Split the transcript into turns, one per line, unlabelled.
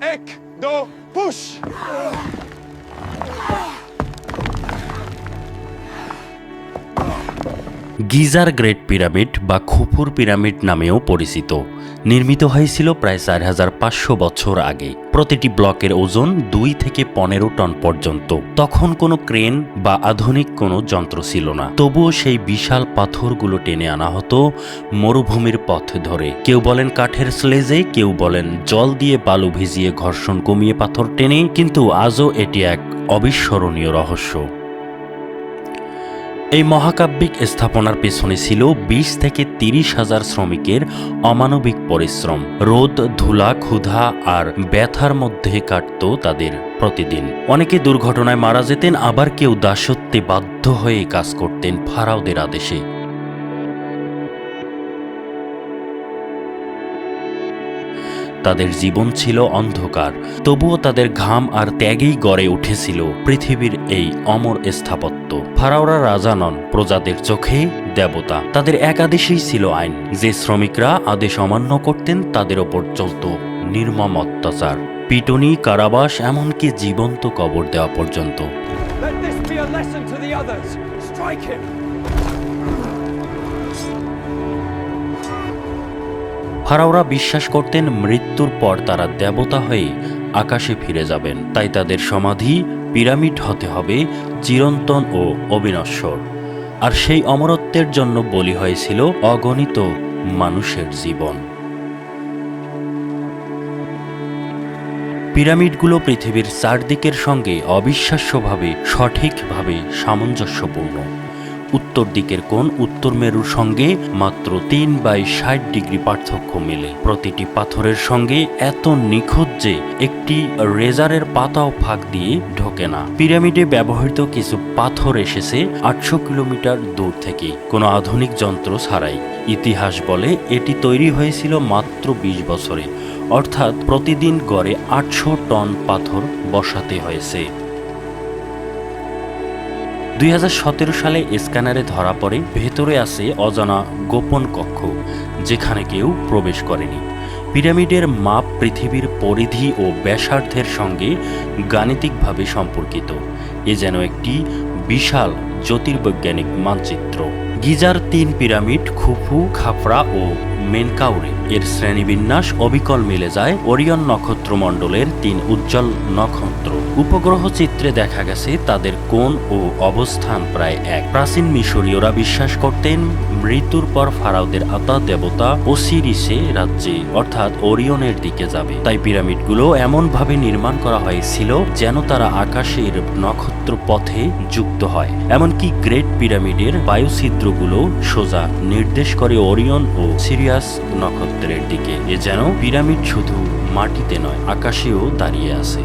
Ek, do, push!
গিজার great pyramid বা খুপুর পিরামিড নামেও পরিচিত। নির্মিত হয়েছিল প্রায় চার হাজার পাঁচশো বছর আগে। প্রতিটি ব্লকের ওজন দুই থেকে পনেরো টন পর্যন্ত। তখন কোনো ক্রেন বা আধুনিক কোনো যন্ত্র ছিল না। তবুও সেই বিশাল পাথরগুলো টেনে আনা হতো মরুভূমির পথ ধরে। কেউ বলেন কাঠের স্লেজে, কেউ বলেন জল দিয়ে বালু ভিজিয়ে ঘর্ষণ কমিয়ে পাথর টেনে, কিন্তু আজও এটি এক অবিস্মরণীয় রহস্য। এই মহাকাব্যিক স্থাপনার পেছনে ছিল বিশ থেকে তিরিশ হাজার শ্রমিকের অমানবিক পরিশ্রম। রোদ, ধুলা, ক্ষুধা আর ব্যথার মধ্যে কাটত তাদের প্রতিদিন। অনেকে দুর্ঘটনায় মারা যেতেন, আবার কেউ দাসত্বে বাধ্য হয়ে কাজ করতেন ফারাওদের আদেশে। তাদের জীবন ছিল অন্ধকার, তবুও তাদের ঘাম আর ত্যাগেই গড়ে উঠেছিল পৃথিবীর এই অমর স্থাপত্য। ফারাওরা রাজা নন, প্রজাদের চোখে দেবতা। তাদের একাদেশেই ছিল আইন। যে শ্রমিকরা আদেশ অমান্য করতেন, তাদের ওপর চলত নির্মম অত্যাচার। পিটনি, কারাবাস, এমনকি জীবন্ত কবর দেওয়া পর্যন্ত।
Let this be a lesson to the others. Strike him.
ফারাওরা বিশ্বাস করতেন মৃত্যুর পর তারা দেবতা হয়ে আকাশে ফিরে যাবেন। তাই তাদের সমাধি, পিরামিড হতে হবে, চিরন্তন ও অবিনশ্বর। আর সেই অমরত্বের জন্য বলি হয়েছিল অগণিত মানুষের জীবন। পিরামিডগুলো পৃথিবীর চারদিকের সঙ্গে অবিশ্বাস্যভাবে, সঠিকভাবে সামঞ্জস্যপূর্ণ। উত্তর দিকের কোণ উত্তর মেরুর সঙ্গে মাত্র তিন বাই ষাট ডিগ্রি পার্থক্য মেলে। প্রতিটি পাথরের সঙ্গে এত নিখুঁত যে একটি রেজারের পাতাও ফাঁক দিয়ে ঢোকে না। পিরামিডে ব্যবহৃত কিছু পাথর এসেছে আটশো কিলোমিটার দূর থেকে। কোনো আধুনিক যন্ত্র ছাড়াই। ইতিহাস বলে এটি তৈরি হয়েছিল মাত্র বিশ বছরে। অর্থাৎ প্রতিদিন গড়ে আটশো টন পাথর বসাতে হয়েছে। দুই হাজার সতেরো সালে স্ক্যানারে ধরা পড়ে ভেতরে আছে অজানা গোপন কক্ষ, যেখানে কেউ প্রবেশ করেনি। পিরামিডের মাপ পৃথিবীর পরিধি ও ব্যাসার্ধের সঙ্গে গাণিতিকভাবে সম্পর্কিত। এ যেন একটি বিশাল জ্যোতির্বৈজ্ঞানিক মানচিত্র। গিজার তিন পিরামিড, খুফু, খাফরা ও মেনকাউরে। এর শ্রেণীবিন্যাস অবিকল মিলে যায় ওরিয়ন নক্ষত্রমণ্ডলের তিন উজ্জ্বল নক্ষত্র। উপগ্রহ চিত্রে দেখা গেছে তাদের কোণ ও অবস্থান প্রায় এক। প্রাচীন মিশরীয়রা বিশ্বাস করতেন মৃত্যুর পর ফারাওদের আতা, দেবতা ওসিরিসে রাজ্যে, অর্থাৎ ওরিয়নের দিকে যাবে। তাই পিরামিডগুলো এমনভাবে নির্মাণ করা হয়েছিল যেন তারা আকাশের নক্ষত্র পথে যুক্ত হয়। এমনকি গ্রেট পিরামিডের বায়ুছিদ্রগুলো সোজা নির্দেশ করে ওরিয়ন ও সিরিয়াস নক্ষত্রের দিকে। এ যেন পিরামিড শুধু মাটিতে নয়, আকাশেও দাঁড়িয়ে আছে।